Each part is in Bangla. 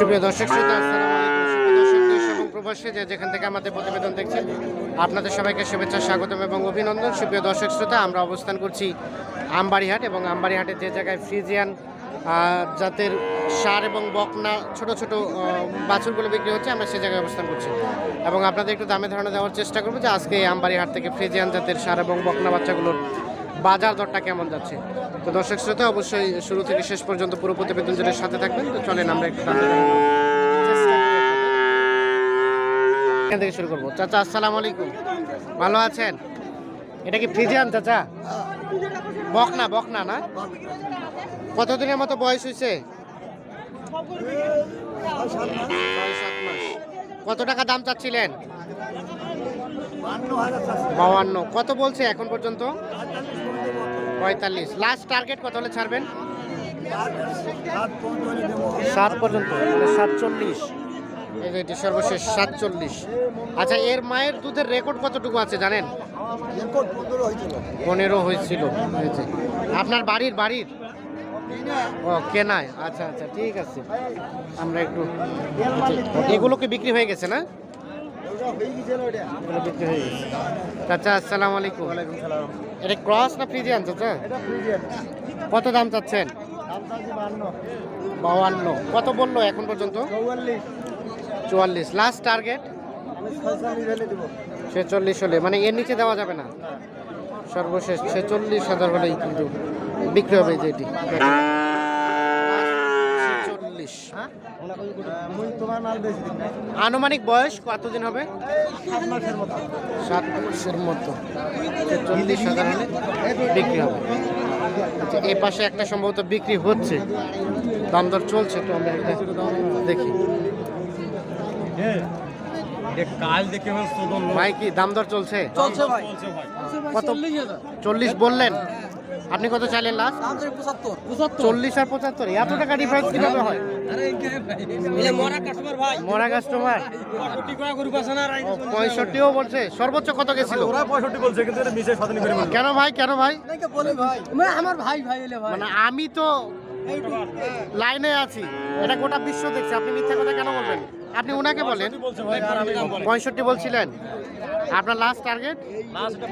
সুপ্রিয় দর্শক শ্রোতা প্রবাসী যে যেখান থেকে আমাদের প্রতিবেদন দেখছেন, আপনাদের সবাইকে শুভেচ্ছা, স্বাগতম এবং অভিনন্দন। সুপ্রিয় দর্শক শ্রোতা, আমরা অবস্থান করছি আমবাড়িহাট এবং আমবাড়িহাটের যে জায়গায় ফ্রিজিয়ান জাতের সার এবং বকনা, ছোট ছোট বাছুরগুলো বিক্রি হচ্ছে, আমরা সে জায়গায় অবস্থান করছি। এবং আপনাদের একটু দামে ধারণা দেওয়ার চেষ্টা করব যে আজকে এই আমবাড়িহাট থেকে ফ্রিজিয়ান জাতের সার এবং বকনা বাচ্চাগুলোর বাজার দরটা কেমন যাচ্ছে? তো দর্শক শ্রোতা, অবশ্যই শুরু থেকে শেষ পর্যন্ত পুরো প্রতিবেদন জুড়ে সাথে থাকবেন। তো চলেন আমরা একটু। এখান থেকে শুরু করব। চাচা, আসসালামু আলাইকুম। ভালো আছেন? এটা কি ফ্রিজিয়ান চাচা? বকনা বকনা না? কতদিনের মতো বয়স হয়েছে? কত টাকা দাম চাচ্ছিলেন? বাউান্ন কত বলছে এখন পর্যন্ত? পঁয়তাল্লিশ। লাস্ট টার্গেট কত হলে ছাড়বেন? সাত পর্যন্ত। সাতচল্লিশ। এই যে এটি সর্বশেষ সাতচল্লিশ। আচ্ছা এর মায়ের দুধের রেকর্ড কতটুকু আছে জানেন? পনেরো হয়েছিল। আপনার বাড়ির বাড়ির? ও কেনায়। আচ্ছা আচ্ছা ঠিক আছে। আমরা একটু এগুলো কি বিক্রি হয়ে গেছে না এগুলো বিক্রি হয়ে গেছে চাচা, আসসালামু আলাইকুম। এটা ক্রস না ফ্রিজিয়ান, চাচা? কত দাম চাচ্ছেন? বাউান্ন কত বলল এখন পর্যন্ত? চুয়াল্লিশ। লাস্ট টার্গেট ছেচল্লিশ হলে। মানে এর নিচে দেওয়া যাবে না? সর্বশেষ ছেচল্লিশ হাজার হলেই কিন্তু বিক্রি হবে এই যে এটি। ছেচল্লিশ আনুমানিক বয়স কতদিন হবে? সাত মাসের মতো। চল্লিশ হাজার হলে বিক্রি হবে। আচ্ছা এ পাশে একটা সম্ভবত বিক্রি হচ্ছে। দাম দর চলছে তো আমরা এটা দেখি। কাল দেখে আমার শোধন ভাই কি দাম দর চলছে? চলছে চলছে ভাই। কত? চল্লিশ বললেন? আপনি কত চাইলেন লাস্ট চল্লিশ আর পঁচাত্তর এত টাকা ডিফারেন্স কীভাবে হয়? মরা কাস্টমার পঁয়ষট্টিও বলছে সর্বোচ্চ কত গেছিল? কেন ভাই কেন ভাই? ভাই? মানে আমার ভাই ভাই মানে আমি তো লাইনে আছি এটা গোটা বিশ্ব দেখছে আপনি মিথ্যা কথা কেন বলবেন? আপনি ওনাকে বলেন পঁয়ষট্টি বলছিলেন। আপনার লাস্ট টার্গেট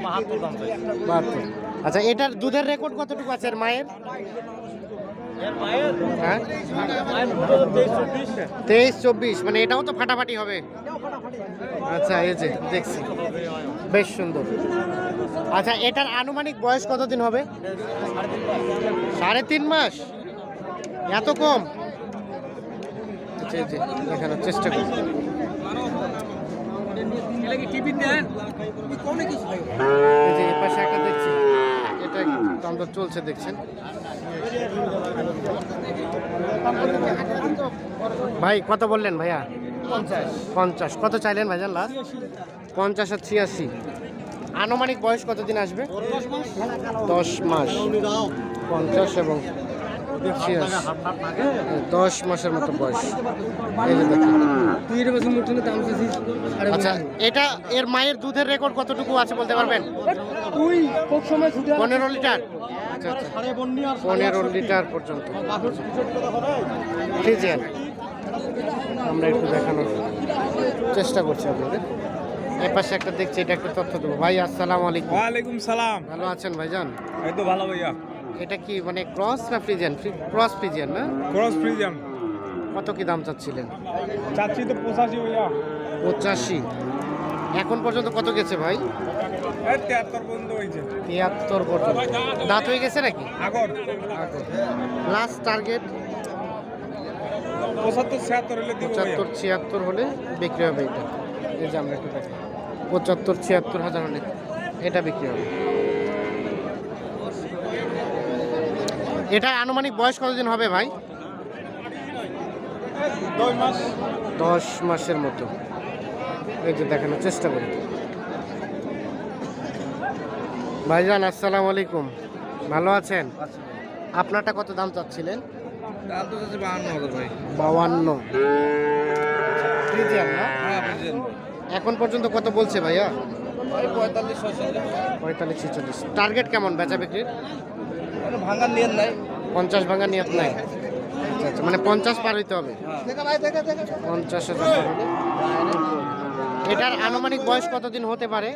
বাহাত্তর আচ্ছা এটার দুধের রেকর্ড কতটুকু আছে এর মায়ের? হ্যাঁ? তেইশ চব্বিশ। মানে এটাও তো ফাটাফাটি হবে। আচ্ছা এই যে দেখছি। বেশ সুন্দর। আচ্ছা এটার আনুমানিক বয়স কতদিন হবে? সাড়ে তিন মাস। এত কম। আচ্ছা এই যে দেখানোর চেষ্টা করি টিভি দেন? কোনে কিছু ভাই। এই যে এ পাশে একটা দেখছি। এটা দাম দর চলছে দেখছেন? ভাই কত বললেন ভাইয়া? পঞ্চাশ। পঞ্চাশ। কত চাইলেন ভাইজান লাস্ট পঞ্চাশ আর ছিয়াশি। আনুমানিক বয়স কতদিন আসবে? দশ মাস। পঞ্চাশ এবং দশ মাসের মতো বয়স। আচ্ছা এটা এর মায়ের দুধের রেকর্ড কতটুকু আছে বলতে পারবেন? পনেরো লিটার? আচ্ছা আচ্ছা। সাড়ে বন্নি আর পনেরো লিটার পর্যন্ত। ফ্রিজিয়ান আমরা একটু দেখানোর চেষ্টা করছি আপনাদের। এর পাশে একটা দেখছি এটা একটা তথ্য দেবো। ভাই আসসালামু আলাইকুম। ওয়ালাইকুম সালাম। ভালো আছেন ভাইজান? এই তো ভালো ভাইয়া। এটা কি মানে ক্রস না ফ্রিজিয়ান? ক্রস ফ্রিজিয়ান না? ক্রস ফ্রিজিয়াম কত কি দাম চাচ্ছিলেন? চাচ্ছি তো পঁচাশি ভাইয়া। পঁচাশি। এখন পর্যন্ত কত গেছে ভাই? তিয়াত্তর পর্যন্ত হয়েছে। তিয়াত্তর পর্যন্ত। দাঁত হয়ে গেছে নাকি? আগর। লাস্ট টার্গেট পঁচাত্তর ছিয়াত্তর হলে পঁচাত্তর ছিয়াত্তর হলে বিক্রি হবে এটা। এই যে আমরা একটু দেখি। পঁচাত্তর ছিয়াত্তর হাজার হলে এটা বিক্রি হবে। এটা আনুমানিক বয়স কতদিন হবে ভাই? দশ মাস। দশ মাসের মতো। এই যে দেখানোর চেষ্টা করি। ভাইজান আসসালামু আলাইকুম। ভালো আছেন? আপনারটা কত দাম চাচ্ছিলেন? দাম তো চাচ্ছি বাহান্ন হাজার ভাই। হ্যাঁ এখন পর্যন্ত কত বলছে ভাইয়া? পঁয়তাল্লিশ পঁয়তাল্লিশ ছেচল্লিশ। টার্গেট কেমন বেচা বিক্রির? ভাঙার নিয়ন নাই? পঞ্চাশ ভাঙা নিয়ত নাই। আচ্ছা আচ্ছা মানে পঞ্চাশ পার হইতে হবে। পঞ্চাশ হাজার এটার আনুমানিক বয়স কতদিন হতে পারে?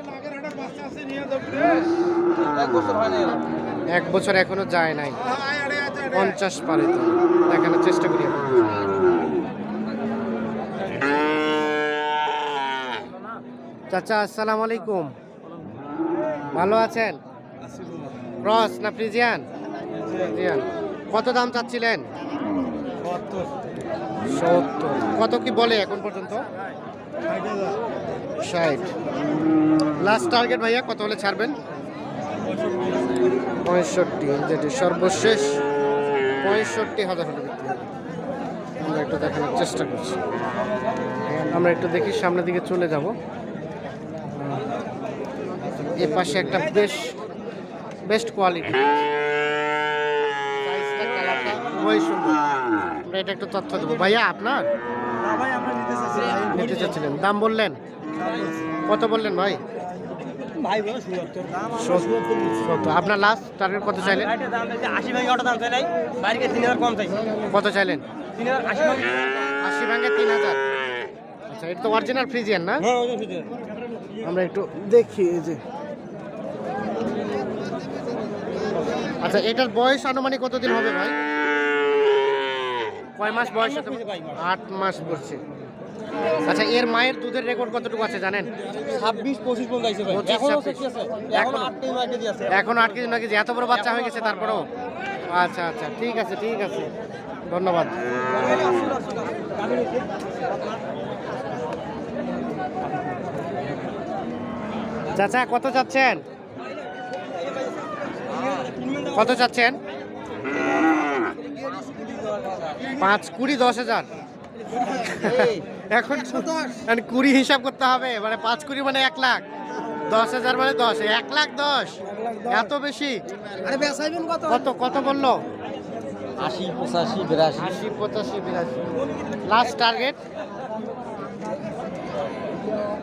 এক বছর হয় এখনও যায় নাই। পঞ্চাশ পার হইতে দেখানোর চেষ্টা করি। চাচা আসসালামু আলাইকুম। ভালো আছেন? ক্রস না ফ্রিজিয়ান? কত দাম চাচ্ছিলেন? সত্তর। কত কি বলে এখন পর্যন্ত? ষাট। লাস্ট টার্গেট ভাইয়া কত হলে ছাড়বেন? পঁয়ষট্টি যেটি সর্বশেষ। পঁয়ষট্টি হাজার হলে বিক্রি আমরা একটু দেখানোর চেষ্টা করছি। আমরা একটু দেখি সামনের দিকে চলে যাব। এ পাশে একটা বেশ বেস্ট কোয়ালিটি খুবই সুন্দর আমরা এটা একটু তথ্য দেবো। ভাইয়া আপনার? নিতে চাচ্ছিলেন। দাম বললেন? কত বললেন ভাই? আপনার লাস্ট টার্গেট কত চাইলেন? কত চাইলেন? আশি ভাঙে। তিন হাজার। আচ্ছা এটা তো অরিজিনাল ফ্রিজিয়ান না? হ্যাঁ আমরা একটু দেখি এই যে। আচ্ছা এটার বয়স আনুমানিক কতদিন হবে ভাই? কয় মাস বয়স? হতে আট মাস পড়ছে আচ্ছা এর মায়ের দুধের রেকর্ড কতটুকু আছে জানেন? ছাব্বিশ পঁচিশ পর্যন্ত এখন আট কেজি নয় কেজি এত বড় বাচ্চা হয়ে গেছে তারপরেও? আচ্ছা আচ্ছা। ঠিক আছে ঠিক আছে। ধন্যবাদ। চাচা কত চাচ্ছেন? কত চাচ্ছেন? পাঁচ কুড়ি দশ হাজার। এখন মানে কুড়ি হিসাব করতে হবে মানে পাঁচ কুড়ি মানে এক লাখ। দশ হাজার মানে দশ এক লাখ দশ। এত বেশি। আরে কত? কত কত বলল? আশি পঁচাশি বিরাশি। আশি পঁচাশি বিরাশি। লাস্ট টার্গেট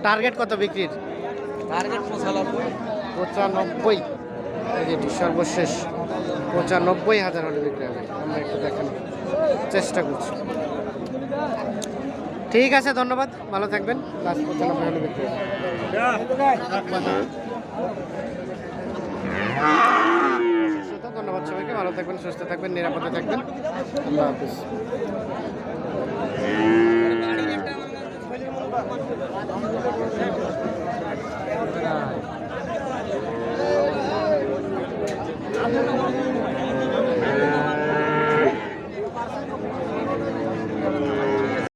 টার্গেট কত বিক্রির? টার্গেট পঁচানব্বই। পঁচানব্বই। সর্বশেষ পঁচানব্বই হাজার হলে বিক্রি হবে। আমরা একটু দেখানোর চেষ্টা করছি। ঠিক আছে, ধন্যবাদ। ভালো থাকবেন। ধন্যবাদ সবাইকে। ভালো থাকবেন, সুস্থ থাকবেন, নিরাপদে থাকবেন। আল্লাহ হাফিজ।